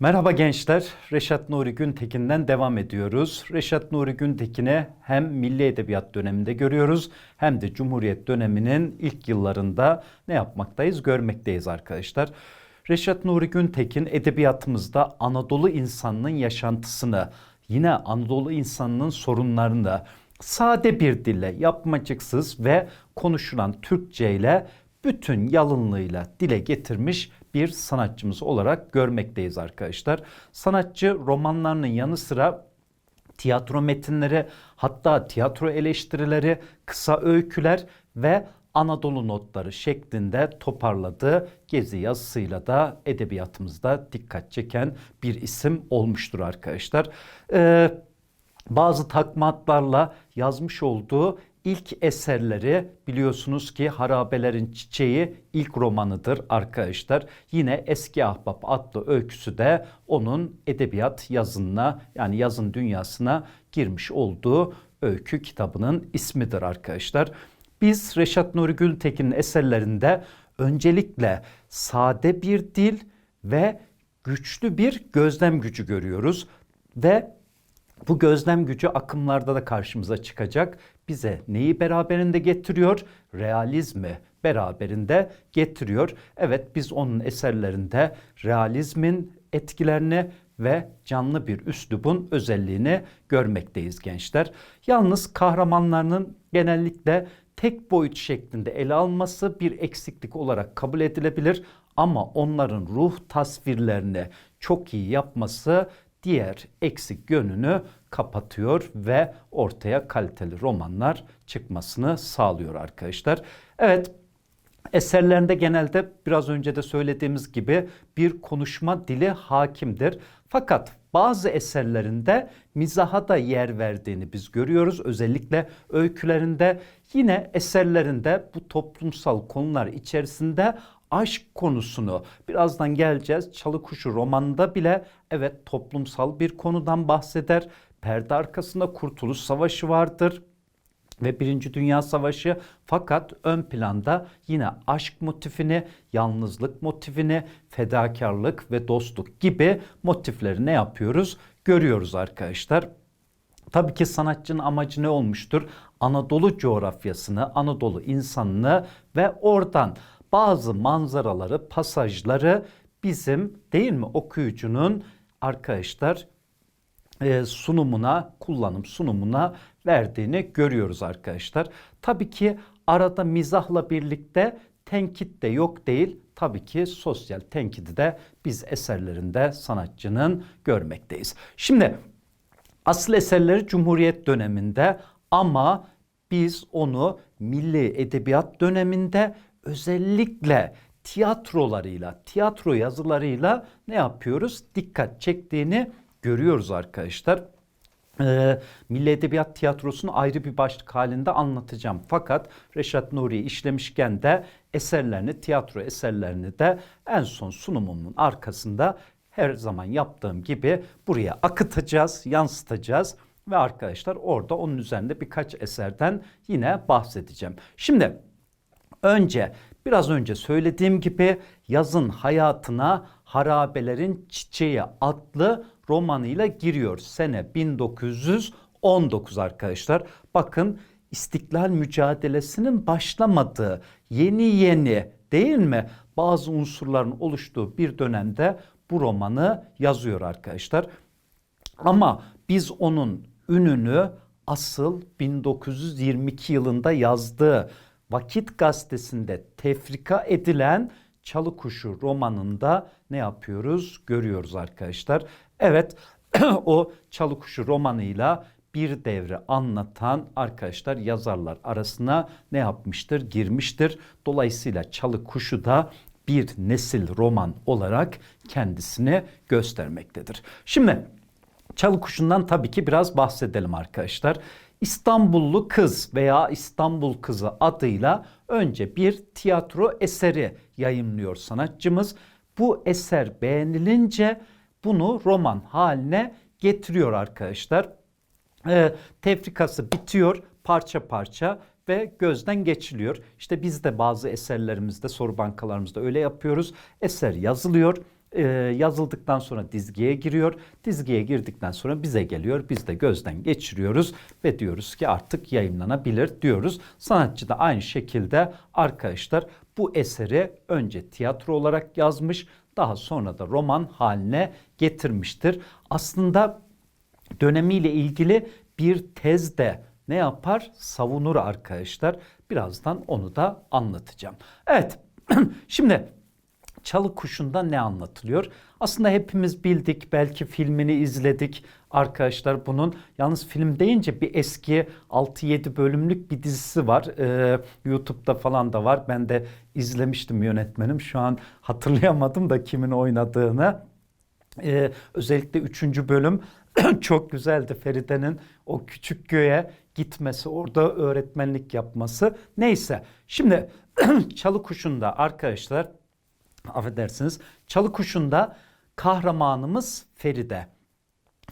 Merhaba gençler. Reşat Nuri Güntekin'den devam ediyoruz. Reşat Nuri Güntekin'i hem Milli Edebiyat döneminde görüyoruz hem de Cumhuriyet döneminin ilk yıllarında ne yapmaktayız? Görmekteyiz arkadaşlar. Reşat Nuri Güntekin edebiyatımızda Anadolu insanının yaşantısını, yine Anadolu insanının sorunlarını sade bir dille, yapmacıksız ve konuşulan Türkçe ile bütün yalınlığıyla dile getirmiş bir sanatçımız olarak görmekteyiz arkadaşlar. Sanatçı romanlarının yanı sıra tiyatro metinleri, hatta tiyatro eleştirileri, kısa öyküler ve Anadolu notları şeklinde toparladığı gezi yazısıyla da edebiyatımızda dikkat çeken bir isim olmuştur arkadaşlar. Ee, bazı takmatlarla yazmış olduğu ilk eserleri biliyorsunuz ki Harabelerin Çiçeği ilk romanıdır arkadaşlar. Yine Eski Ahbap adlı öyküsü de onun edebiyat yazınına yani yazın dünyasına girmiş olduğu öykü kitabının ismidir arkadaşlar. Biz Reşat Nuri Gültekin'in eserlerinde öncelikle sade bir dil ve güçlü bir gözlem gücü görüyoruz ve bu gözlem gücü akımlarda da karşımıza çıkacak. Bize neyi beraberinde getiriyor? Realizmi beraberinde getiriyor. Evet biz onun eserlerinde realizmin etkilerini ve canlı bir üslubun özelliğini görmekteyiz gençler. Yalnız kahramanlarının genellikle tek boyut şeklinde ele alması bir eksiklik olarak kabul edilebilir ama onların ruh tasvirlerini çok iyi yapması diğer eksik yönünü kapatıyor ve ortaya kaliteli romanlar çıkmasını sağlıyor arkadaşlar. Evet eserlerinde genelde biraz önce de söylediğimiz gibi bir konuşma dili hakimdir. Fakat bazı eserlerinde mizaha da yer verdiğini biz görüyoruz. Özellikle öykülerinde yine eserlerinde bu toplumsal konular içerisinde aşk konusunu birazdan geleceğiz. Çalı Kuşu romanında bile evet toplumsal bir konudan bahseder. Perde arkasında Kurtuluş Savaşı vardır ve Birinci Dünya Savaşı fakat ön planda yine aşk motifini, yalnızlık motifini, fedakarlık ve dostluk gibi motifleri ne yapıyoruz? Görüyoruz arkadaşlar. Tabii ki sanatçının amacı ne olmuştur? Anadolu coğrafyasını, Anadolu insanını ve oradan bazı manzaraları, pasajları bizim değil mi okuyucunun arkadaşlar e, sunumuna, kullanım sunumuna verdiğini görüyoruz arkadaşlar. Tabii ki arada mizahla birlikte tenkit de yok değil. Tabii ki sosyal tenkidi de biz eserlerinde sanatçının görmekteyiz. Şimdi asıl eserleri Cumhuriyet döneminde ama biz onu milli edebiyat döneminde özellikle tiyatrolarıyla, tiyatro yazılarıyla ne yapıyoruz? Dikkat çektiğini görüyoruz arkadaşlar. Ee, Milli Edebiyat Tiyatrosu'nu ayrı bir başlık halinde anlatacağım. Fakat Reşat Nuri'yi işlemişken de eserlerini, tiyatro eserlerini de en son sunumumun arkasında her zaman yaptığım gibi buraya akıtacağız, yansıtacağız ve arkadaşlar orada onun üzerinde birkaç eserden yine bahsedeceğim. Şimdi önce biraz önce söylediğim gibi yazın hayatına Harabelerin Çiçeği adlı romanıyla giriyor. Sene 1919 arkadaşlar. Bakın İstiklal mücadelesinin başlamadığı yeni yeni değil mi bazı unsurların oluştuğu bir dönemde bu romanı yazıyor arkadaşlar. Ama biz onun ününü asıl 1922 yılında yazdığı Vakit Gazetesi'nde tefrika edilen Çalı Kuşu romanında ne yapıyoruz? Görüyoruz arkadaşlar. Evet o Çalı Kuşu romanıyla bir devre anlatan arkadaşlar yazarlar arasına ne yapmıştır? Girmiştir. Dolayısıyla Çalı Kuşu da bir nesil roman olarak kendisini göstermektedir. Şimdi Çalı Kuşu'ndan tabii ki biraz bahsedelim arkadaşlar. İstanbullu Kız veya İstanbul Kızı adıyla önce bir tiyatro eseri yayımlıyor sanatçımız. Bu eser beğenilince bunu roman haline getiriyor arkadaşlar. Ee, tefrikası bitiyor parça parça ve gözden geçiliyor. İşte biz de bazı eserlerimizde soru bankalarımızda öyle yapıyoruz. Eser yazılıyor e, yazıldıktan sonra dizgiye giriyor. Dizgiye girdikten sonra bize geliyor. Biz de gözden geçiriyoruz ve diyoruz ki artık yayınlanabilir diyoruz. Sanatçı da aynı şekilde arkadaşlar bu eseri önce tiyatro olarak yazmış, daha sonra da roman haline getirmiştir. Aslında dönemiyle ilgili bir tez de ne yapar? Savunur arkadaşlar. Birazdan onu da anlatacağım. Evet. Şimdi Çalı Kuşu'nda ne anlatılıyor? Aslında hepimiz bildik, belki filmini izledik arkadaşlar bunun. Yalnız film deyince bir eski 6-7 bölümlük bir dizisi var. Ee, YouTube'da falan da var. Ben de izlemiştim yönetmenim. Şu an hatırlayamadım da kimin oynadığını. Ee, özellikle 3. bölüm çok güzeldi Feride'nin o küçük göğe gitmesi, orada öğretmenlik yapması. Neyse şimdi Çalı Kuşu'nda arkadaşlar affedersiniz Çalı Kuşu'nda kahramanımız Feride.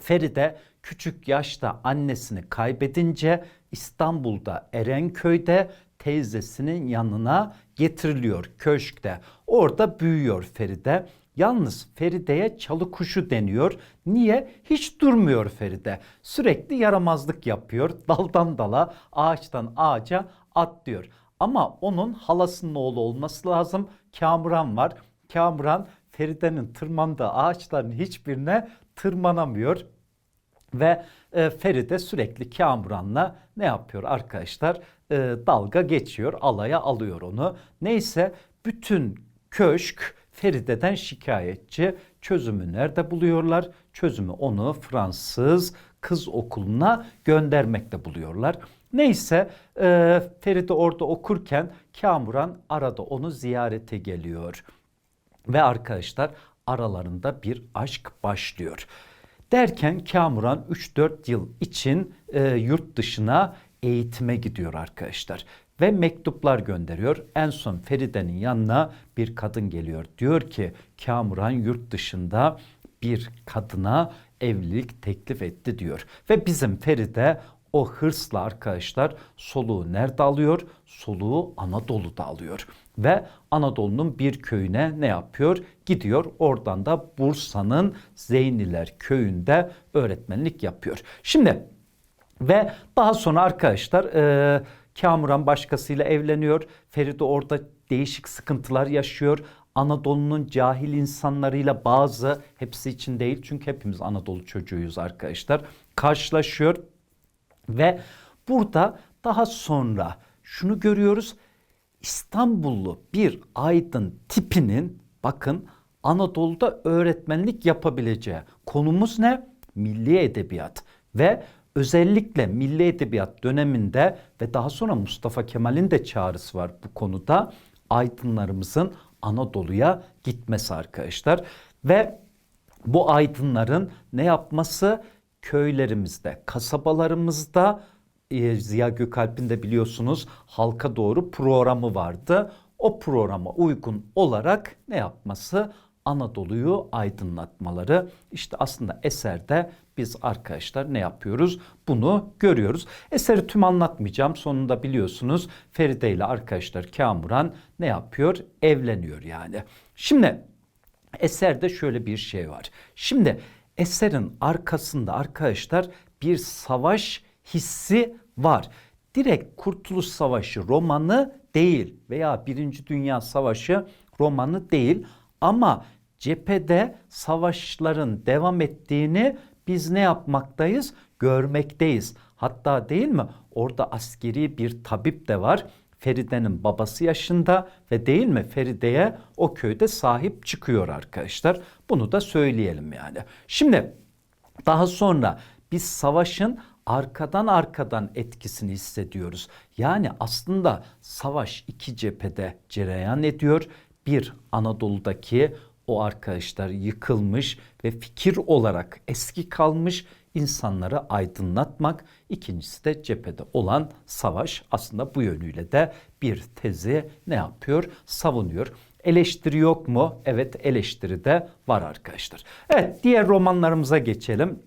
Feride küçük yaşta annesini kaybedince İstanbul'da Erenköy'de teyzesinin yanına getiriliyor köşkte. Orada büyüyor Feride. Yalnız Feride'ye çalı kuşu deniyor. Niye? Hiç durmuyor Feride. Sürekli yaramazlık yapıyor. Daldan dala, ağaçtan ağaca atlıyor. Ama onun halasının oğlu olması lazım. Kamuran var. Kamuran Feride'nin tırmandığı ağaçların hiçbirine tırmanamıyor. Ve e, Feride sürekli Kamuran'la ne yapıyor arkadaşlar? E, dalga geçiyor, alaya alıyor onu. Neyse bütün köşk Feride'den şikayetçi. Çözümü nerede buluyorlar? Çözümü onu Fransız kız okuluna göndermekte buluyorlar. Neyse e, Feride orada okurken Kamuran arada onu ziyarete geliyor. Ve arkadaşlar aralarında bir aşk başlıyor. Derken Kamuran 3-4 yıl için e, yurt dışına eğitime gidiyor arkadaşlar. Ve mektuplar gönderiyor. En son Feride'nin yanına bir kadın geliyor. Diyor ki Kamuran yurt dışında bir kadına evlilik teklif etti diyor. Ve bizim Feride o hırsla arkadaşlar soluğu nerede alıyor? Soluğu Anadolu'da alıyor. Ve Anadolu'nun bir köyüne ne yapıyor? Gidiyor oradan da Bursa'nın Zeyniler köyünde öğretmenlik yapıyor. Şimdi ve daha sonra arkadaşlar e, Kamuran başkasıyla evleniyor. Feride orada değişik sıkıntılar yaşıyor. Anadolu'nun cahil insanlarıyla bazı hepsi için değil çünkü hepimiz Anadolu çocuğuyuz arkadaşlar. Karşılaşıyor ve burada daha sonra şunu görüyoruz. İstanbullu bir aydın tipinin bakın Anadolu'da öğretmenlik yapabileceği konumuz ne? Milli edebiyat ve özellikle milli edebiyat döneminde ve daha sonra Mustafa Kemal'in de çağrısı var bu konuda aydınlarımızın Anadolu'ya gitmesi arkadaşlar ve bu aydınların ne yapması köylerimizde, kasabalarımızda e, Ziya Gökalp'in de biliyorsunuz halka doğru programı vardı. O programa uygun olarak ne yapması? Anadolu'yu aydınlatmaları. İşte aslında eserde biz arkadaşlar ne yapıyoruz? Bunu görüyoruz. Eseri tüm anlatmayacağım. Sonunda biliyorsunuz Feride ile arkadaşlar Kamuran ne yapıyor? Evleniyor yani. Şimdi eserde şöyle bir şey var. Şimdi eserin arkasında arkadaşlar bir savaş hissi var. Direkt Kurtuluş Savaşı romanı değil veya Birinci Dünya Savaşı romanı değil ama cephede savaşların devam ettiğini biz ne yapmaktayız? Görmekteyiz. Hatta değil mi? Orada askeri bir tabip de var. Feride'nin babası yaşında ve değil mi Feride'ye o köyde sahip çıkıyor arkadaşlar. Bunu da söyleyelim yani. Şimdi daha sonra biz savaşın arkadan arkadan etkisini hissediyoruz. Yani aslında savaş iki cephede cereyan ediyor. Bir Anadolu'daki o arkadaşlar yıkılmış ve fikir olarak eski kalmış insanları aydınlatmak. İkincisi de cephede olan savaş aslında bu yönüyle de bir tezi ne yapıyor? Savunuyor. Eleştiri yok mu? Evet eleştiri de var arkadaşlar. Evet diğer romanlarımıza geçelim.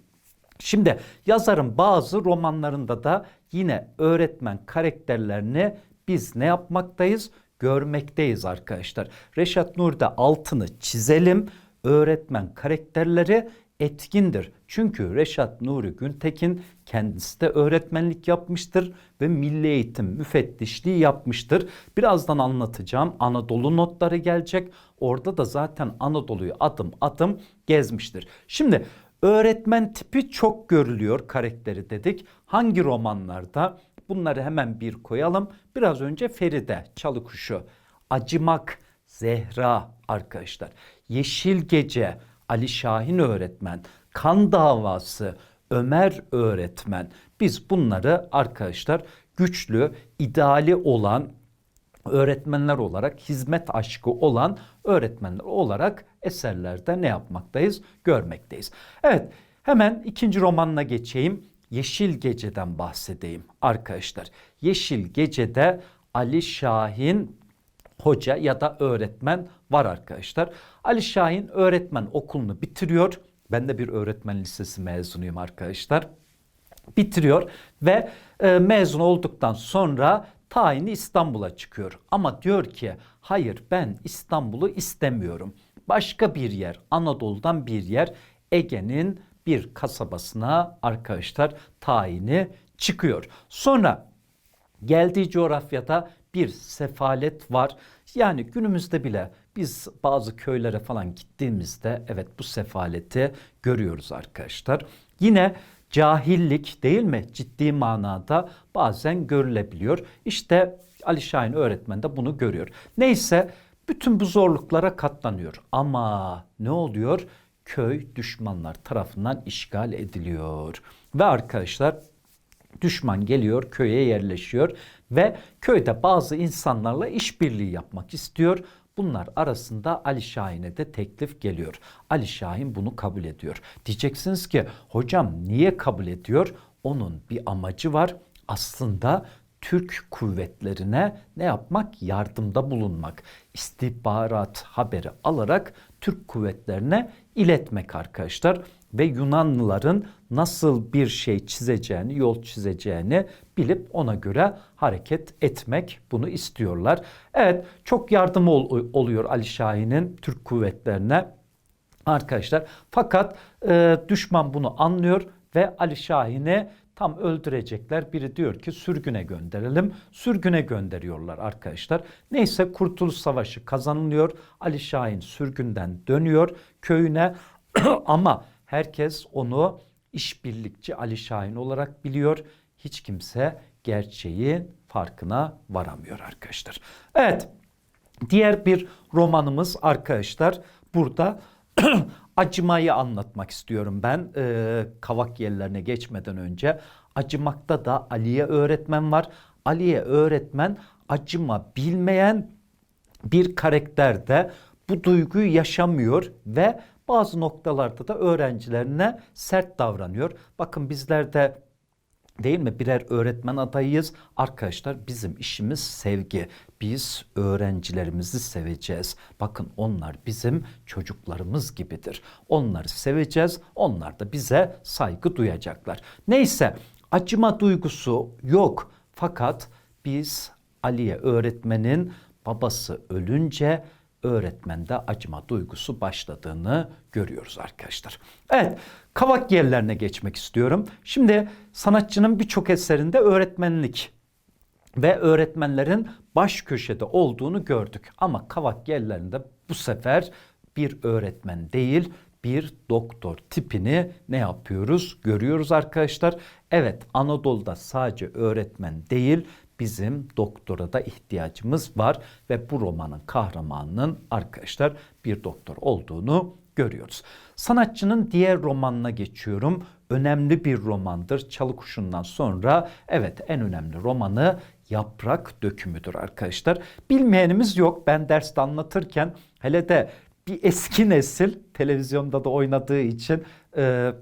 Şimdi yazarın bazı romanlarında da yine öğretmen karakterlerini biz ne yapmaktayız? Görmekteyiz arkadaşlar. Reşat Nuri'de altını çizelim. öğretmen karakterleri etkindir. Çünkü Reşat Nuri Güntekin kendisi de öğretmenlik yapmıştır ve milli eğitim müfettişliği yapmıştır. Birazdan anlatacağım. Anadolu notları gelecek. Orada da zaten Anadolu'yu adım adım gezmiştir. Şimdi öğretmen tipi çok görülüyor karakteri dedik. Hangi romanlarda? Bunları hemen bir koyalım. Biraz önce Feride Çalıkuşu, Acımak, Zehra arkadaşlar. Yeşil Gece, Ali Şahin öğretmen, Kan Davası, Ömer öğretmen. Biz bunları arkadaşlar güçlü, ideali olan öğretmenler olarak hizmet aşkı olan öğretmenler olarak eserlerde ne yapmaktayız? Görmekteyiz. Evet hemen ikinci romanına geçeyim. Yeşil Gece'den bahsedeyim arkadaşlar. Yeşil Gece'de Ali Şahin hoca ya da öğretmen var arkadaşlar. Ali Şahin öğretmen okulunu bitiriyor. Ben de bir öğretmen lisesi mezunuyum arkadaşlar. Bitiriyor ve e, mezun olduktan sonra tayini İstanbul'a çıkıyor. Ama diyor ki hayır ben İstanbul'u istemiyorum. Başka bir yer Anadolu'dan bir yer Ege'nin bir kasabasına arkadaşlar tayini çıkıyor. Sonra geldiği coğrafyada bir sefalet var. Yani günümüzde bile biz bazı köylere falan gittiğimizde evet bu sefaleti görüyoruz arkadaşlar. Yine cahillik değil mi? Ciddi manada bazen görülebiliyor. İşte Ali Şahin öğretmen de bunu görüyor. Neyse bütün bu zorluklara katlanıyor. Ama ne oluyor? Köy düşmanlar tarafından işgal ediliyor. Ve arkadaşlar düşman geliyor köye yerleşiyor ve köyde bazı insanlarla işbirliği yapmak istiyor. Bunlar arasında Ali Şahin'e de teklif geliyor. Ali Şahin bunu kabul ediyor. Diyeceksiniz ki hocam niye kabul ediyor? Onun bir amacı var. Aslında Türk kuvvetlerine ne yapmak? Yardımda bulunmak. İstihbarat haberi alarak Türk kuvvetlerine iletmek arkadaşlar ve Yunanlıların nasıl bir şey çizeceğini, yol çizeceğini bilip ona göre hareket etmek bunu istiyorlar. Evet çok yardım ol, oluyor Ali Şahin'in Türk kuvvetlerine arkadaşlar. Fakat e, düşman bunu anlıyor ve Ali Şahin'i tam öldürecekler. Biri diyor ki sürgüne gönderelim. Sürgüne gönderiyorlar arkadaşlar. Neyse Kurtuluş Savaşı kazanılıyor. Ali Şahin sürgünden dönüyor köyüne ama herkes onu işbirlikçi Ali Şahin olarak biliyor. Hiç kimse gerçeğin farkına varamıyor arkadaşlar. Evet diğer bir romanımız arkadaşlar burada acımayı anlatmak istiyorum ben e, kavak yerlerine geçmeden önce. Acımakta da Aliye öğretmen var. Aliye öğretmen acıma bilmeyen bir karakterde bu duyguyu yaşamıyor ve bazı noktalarda da öğrencilerine sert davranıyor. Bakın bizler de değil mi birer öğretmen adayıyız. Arkadaşlar bizim işimiz sevgi. Biz öğrencilerimizi seveceğiz. Bakın onlar bizim çocuklarımız gibidir. Onları seveceğiz. Onlar da bize saygı duyacaklar. Neyse acıma duygusu yok. Fakat biz Aliye öğretmenin babası ölünce öğretmende acıma duygusu başladığını görüyoruz arkadaşlar. Evet, kavak yerlerine geçmek istiyorum. Şimdi sanatçının birçok eserinde öğretmenlik ve öğretmenlerin baş köşede olduğunu gördük. Ama kavak yerlerinde bu sefer bir öğretmen değil, bir doktor tipini ne yapıyoruz? Görüyoruz arkadaşlar. Evet Anadolu'da sadece öğretmen değil bizim doktora da ihtiyacımız var ve bu romanın kahramanının arkadaşlar bir doktor olduğunu görüyoruz. Sanatçının diğer romanına geçiyorum. Önemli bir romandır. Çalı Kuşu'ndan sonra evet en önemli romanı Yaprak Dökümüdür arkadaşlar. Bilmeyenimiz yok. Ben derste anlatırken hele de bir eski nesil televizyonda da oynadığı için e,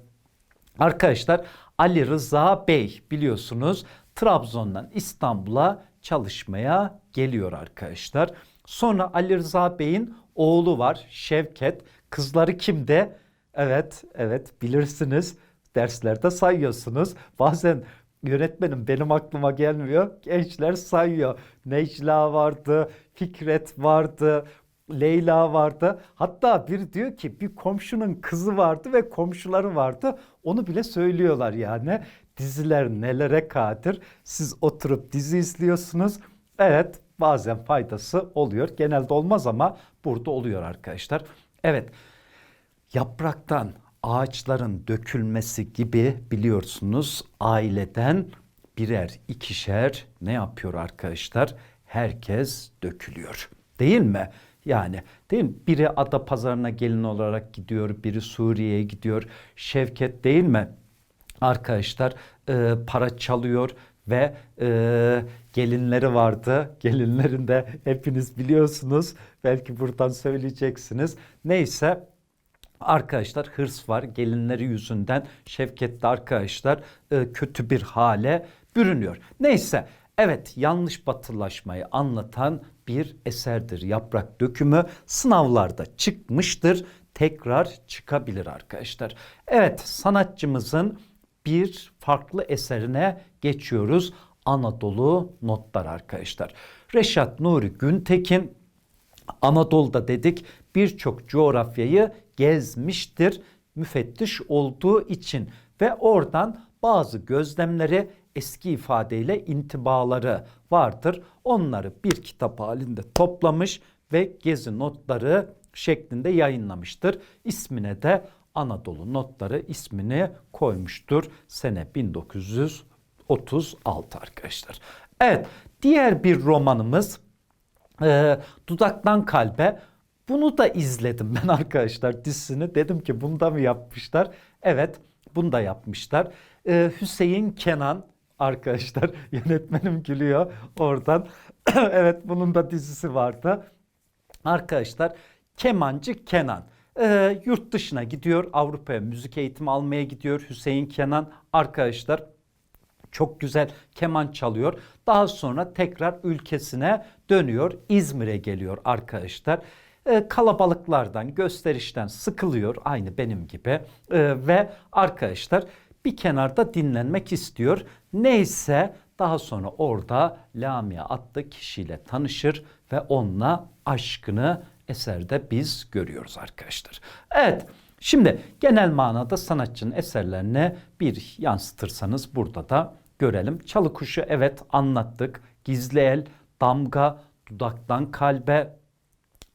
arkadaşlar Ali Rıza Bey biliyorsunuz Trabzon'dan İstanbul'a çalışmaya geliyor arkadaşlar. Sonra Ali Rıza Bey'in oğlu var Şevket. Kızları kimde? Evet, evet bilirsiniz. Derslerde sayıyorsunuz. Bazen yönetmenim benim aklıma gelmiyor. Gençler sayıyor. Necla vardı, Fikret vardı, Leyla vardı. Hatta bir diyor ki bir komşunun kızı vardı ve komşuları vardı. Onu bile söylüyorlar yani. Diziler nelere kadir. Siz oturup dizi izliyorsunuz. Evet bazen faydası oluyor. Genelde olmaz ama burada oluyor arkadaşlar. Evet yapraktan ağaçların dökülmesi gibi biliyorsunuz aileden birer ikişer ne yapıyor arkadaşlar? Herkes dökülüyor. Değil mi? Yani değil mi? Biri ada pazarına gelin olarak gidiyor, biri Suriye'ye gidiyor. Şevket değil mi? Arkadaşlar e, para çalıyor ve e, gelinleri vardı. Gelinlerin de hepiniz biliyorsunuz. Belki buradan söyleyeceksiniz. Neyse Arkadaşlar hırs var gelinleri yüzünden Şevket de arkadaşlar e, kötü bir hale bürünüyor. Neyse evet yanlış batılılaşmayı anlatan bir eserdir. Yaprak dökümü sınavlarda çıkmıştır. Tekrar çıkabilir arkadaşlar. Evet sanatçımızın bir farklı eserine geçiyoruz. Anadolu Notlar arkadaşlar. Reşat Nuri Güntekin Anadolu'da dedik birçok coğrafyayı gezmiştir müfettiş olduğu için ve oradan bazı gözlemleri eski ifadeyle intibaları vardır. Onları bir kitap halinde toplamış ve gezi notları şeklinde yayınlamıştır. İsmine de Anadolu Notları ismini koymuştur. Sene 1936 arkadaşlar. Evet diğer bir romanımız e, Dudaktan Kalbe. Bunu da izledim ben arkadaşlar dizisini. Dedim ki bunda mı yapmışlar? Evet bunu da yapmışlar. Ee, Hüseyin Kenan arkadaşlar yönetmenim gülüyor oradan. evet bunun da dizisi vardı. Arkadaşlar kemancı Kenan. Ee, yurt dışına gidiyor Avrupa'ya müzik eğitimi almaya gidiyor Hüseyin Kenan arkadaşlar çok güzel keman çalıyor. Daha sonra tekrar ülkesine dönüyor. İzmir'e geliyor arkadaşlar. E, kalabalıklardan, gösterişten sıkılıyor aynı benim gibi. E, ve arkadaşlar bir kenarda dinlenmek istiyor. Neyse daha sonra orada Lamia adlı kişiyle tanışır ve onunla aşkını eserde biz görüyoruz arkadaşlar. Evet. Şimdi genel manada sanatçının eserlerini bir yansıtırsanız burada da görelim. Çalı kuşu evet anlattık. Gizli el, damga, dudaktan kalbe,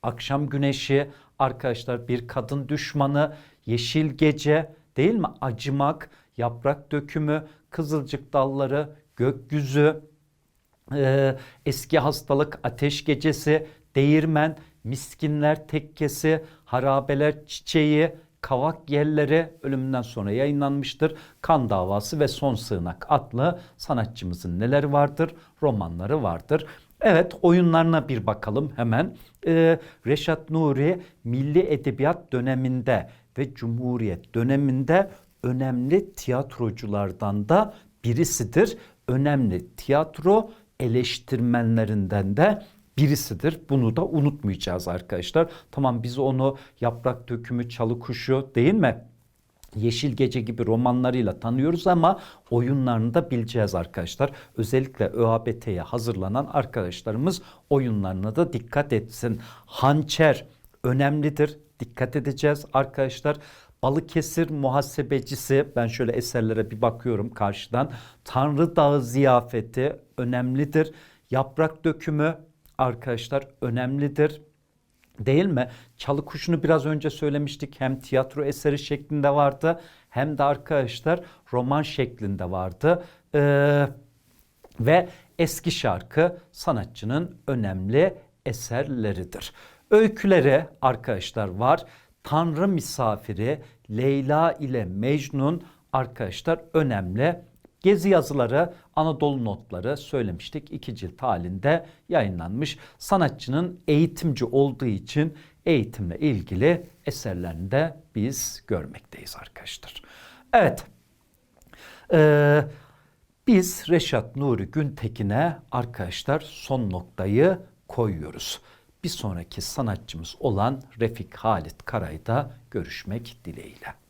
akşam güneşi, arkadaşlar bir kadın düşmanı, yeşil gece değil mi? Acımak, yaprak dökümü, kızılcık dalları, gökyüzü, e, eski hastalık, ateş gecesi, değirmen, miskinler tekkesi, harabeler çiçeği, Kavak Yerleri ölümünden sonra yayınlanmıştır. Kan Davası ve Son Sığınak adlı sanatçımızın neleri vardır? Romanları vardır. Evet oyunlarına bir bakalım hemen. Ee, Reşat Nuri Milli Edebiyat döneminde ve Cumhuriyet döneminde önemli tiyatroculardan da birisidir. Önemli tiyatro eleştirmenlerinden de birisidir. Bunu da unutmayacağız arkadaşlar. Tamam biz onu yaprak dökümü, çalı kuşu değil mi? Yeşil Gece gibi romanlarıyla tanıyoruz ama oyunlarını da bileceğiz arkadaşlar. Özellikle ÖABT'ye hazırlanan arkadaşlarımız oyunlarına da dikkat etsin. Hançer önemlidir. Dikkat edeceğiz arkadaşlar. Balıkesir muhasebecisi ben şöyle eserlere bir bakıyorum karşıdan. Tanrı Dağı ziyafeti önemlidir. Yaprak dökümü arkadaşlar önemlidir. Değil mi? Çalı Kuşu'nu biraz önce söylemiştik. Hem tiyatro eseri şeklinde vardı hem de arkadaşlar roman şeklinde vardı. Ee, ve eski şarkı sanatçının önemli eserleridir. Öyküleri arkadaşlar var. Tanrı misafiri Leyla ile Mecnun arkadaşlar önemli Gezi yazıları, Anadolu notları söylemiştik. iki cilt halinde yayınlanmış. Sanatçının eğitimci olduğu için eğitimle ilgili eserlerinde biz görmekteyiz arkadaşlar. Evet. Ee, biz Reşat Nuri Güntekin'e arkadaşlar son noktayı koyuyoruz. Bir sonraki sanatçımız olan Refik Halit Karay'da görüşmek dileğiyle.